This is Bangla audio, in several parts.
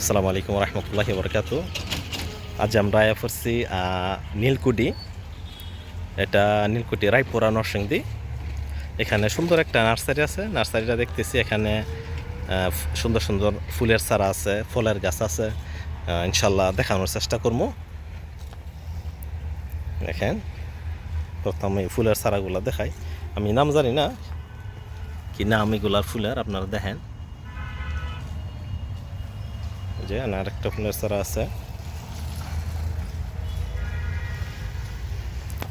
আসসালামু আলাইকুম রহমতুল্লাহি বরকাত আজ আমরা আয়া পড়ছি নীলকুটি এটা নীলকুটি রায়পুরা, নরসিংদী। এখানে সুন্দর একটা নার্সারি আছে। নার্সারিটা দেখতেছি এখানে সুন্দর সুন্দর ফুলের চারা আছে, ফলের গাছ আছে। ইনশাল্লাহ দেখানোর চেষ্টা করব। দেখেন, প্রথমে এই ফুলের চারাগুলো দেখাই। আমি নাম জানি না, কি নাম এগুলার ফুলের আপনারা দেখেন। যে, আর একটা ফুলের চারা আছে,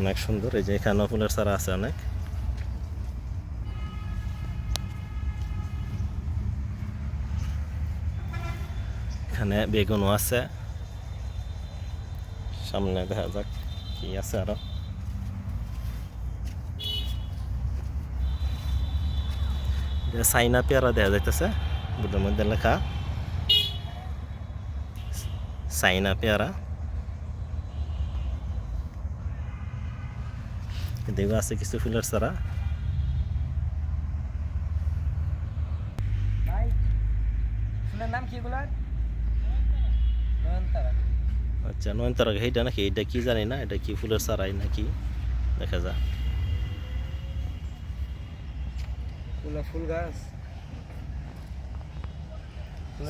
অনেক সুন্দর। এই যে এখানেও ফুলের চারা আছে অনেক। এখানে বেগুনও আছে। সামনে দেখা যাক কি আছে আরও। সাইনা পেয়ারা দেখা যাইতেছে বুটের মধ্যে লেখা। সাইনা পেয়ারা এদিকে আছে কিছু ফুলের নাম কি এগুলার আচ্ছা নয়নতারা এইটা নাকি এটা কি জানি না এটা কি ফুলের চারাই নাকি দেখা ফুলা ফুল গাছ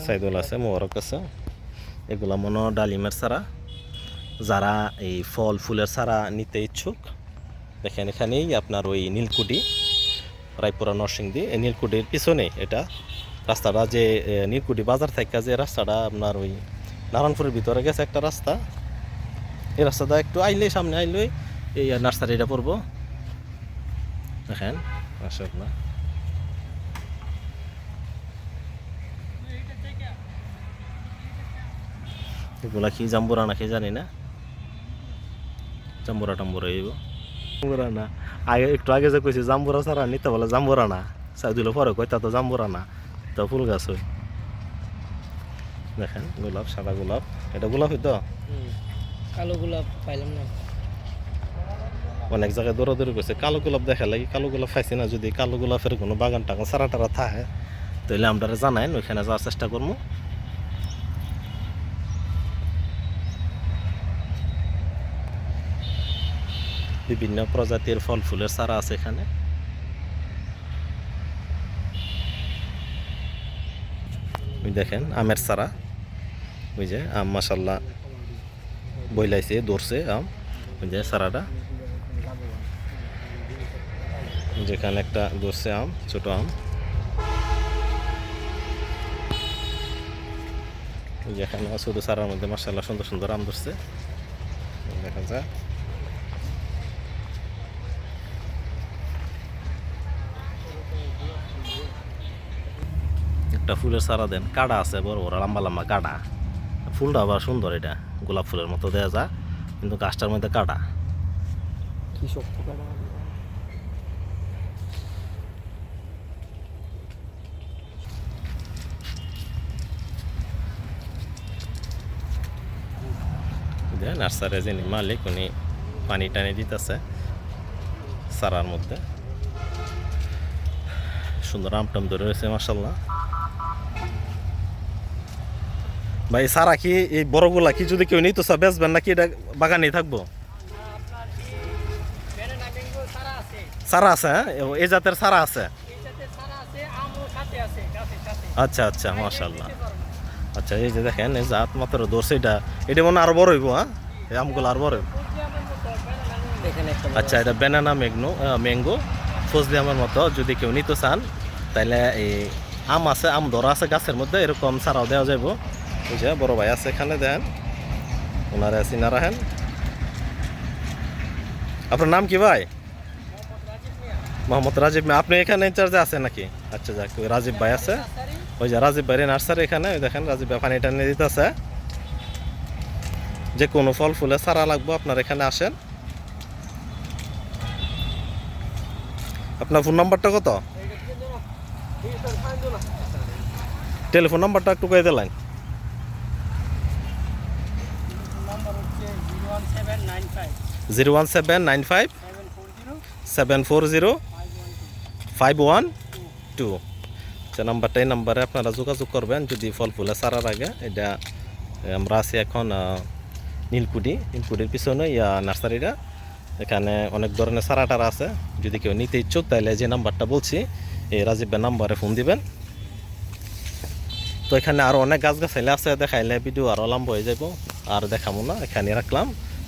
সাইদুল আছে মোবারক আছে এগুলা মনে ডালিমের চারা। যারা এই ফল ফুলের চারা নিতে ইচ্ছুক, দেখেন এখানেই আপনার ওই নীলকুটি রায়পুরা নরসিংদী, এই নীলকুটির পিছনে এটা। রাস্তাটা যে নীলকুটি বাজার থেকে যে রাস্তাটা আপনার ওই নারায়ণপুরের ভিতরে গেছে একটা রাস্তা। এই রাস্তাটা একটু আইলেই, সামনে আইলেই এই নার্সারিটা পড়ব। দেখেন, মাশাআল্লাহ। এগুলা কি জাম্বুরা নাকি জানি না। জাম্বুরা টাম্বুরা এইব। জাম্বুরা না। আগে একটু আগে যে কইছি জাম্বুরা ছাড়া নিতে বলে জাম্বুরা না। সাইদুল পরে কইতা তো জাম্বুরা না। তো ফুল গাছ হই দেখেন গোলাপ সাদা গোলাপ। এটা গোলাপই তো কালো গোলাপ পাইলাম না। অনেক জায়গায় দৌড়াদৌড়ি করছে। কালো গোলাপ দেখা লাগে কালো গোলাপ পাইছি না। যদি কালো গোলাপের কোনো বাগান টাগান সারা টারা থাকে তাহলে আমরা জানাইন ওইখানে যাওয়ার চেষ্টা করব বিভিন্ন প্রজাতির ফল ফুলের চারা আছে এখানে। দেখেন, আমের চারা। ওই যে আম মাসাল্লাহ বইলাইছে, ধরছে আম। ওই যে চারাটা। যেখানে একটা ধরছে আম, ছোট আম। যেখানে ছোট চারার মধ্যে মাসাল্লাহ সুন্দর সুন্দর আম ধরছে। দেখা যায় একটা ফুলের সারা দেন। কাটা আছে বড় বড় লম্বা লম্বা কাটা ফুলটা আবার সুন্দর এটা গোলাপ ফুলের মতো দেওয়া যায় কিন্তু গাছটার মধ্যে কাটা কি শক্ত কাটা দেন নার্সারি যিনি মালিক উনি পানি টানি দিতেছে সারার মধ্যে। সুন্দর আমটাম ধরে রয়েছে মাসাল্লাহ ভাই, সারা কি এই বড়গুলা কি যদি কেউ নিতে বেচবেন নাকি এটা বাগানেই থাকব? সারা আছে হ্যাঁ? এই জাতের সারা আছে? আচ্ছা আচ্ছা মাশাল্লাহ আচ্ছা এই যে দেখেন, এই জাত মাত্র ধরছে এটা। এটা মনে আরও বড় হইব হ্যাঁ? এই আমগুলো আরও বড় আচ্ছা এটা ব্যানানা ম্যাগনো ম্যাঙ্গো ফজলি আমের মতো, যদি কেউ নিতে চান তাহলে এই আম আছে, আম ধরা আছে গাছের মধ্যে, এরকম সারাও দেওয়া যাইব। বুঝে বড় ভাই আছে এখানে, দেন। ওনারা চিনা রাখেন। আপনার নাম কি ভাই? মোহাম্মদ রাজীব মিয়া। আপনি এখানে ইনচার্জে আছেন নাকি? আচ্ছা যাক, ওই রাজীব ভাই আছে। ওই যে রাজীব ভাইয়ের নার্সারি এখানে, ওই দেখেন, রাজীব ভাই টানি দিতেছে। যে কোনো ফল ফুলে সারা লাগবো, আপনার এখানে আসেন। আপনার ফোন নাম্বারটা কত? টেলিফোন নাম্বারটা একটু কয়ে দিলেন নাম্বার হচ্ছে zero one seven nine five seven four zero five one two যে নাম্বারটা এই নাম্বারে আপনারা যোগাযোগ করবেন যদি ফল ফুলে সারার আগে। এটা আমরা আছি এখন আহ, নীলকুঠি। নীলকুঠির পিছনে ইয়া নার্সারিটা। এখানে অনেক ধরনের সারা টারা আছে। যদি কেউ নিতে ইচ্ছুক তাহলে যে নাম্বারটা বলছি এই রাজীবের নাম্বারে ফোন দিবেন। তো এখানে আরও অনেক গাছ গাছাইলে আছে দেখাইলে ভিডিও আরও লম্বা হয়ে যাব আর দেখাবো না এখানে রাখলাম।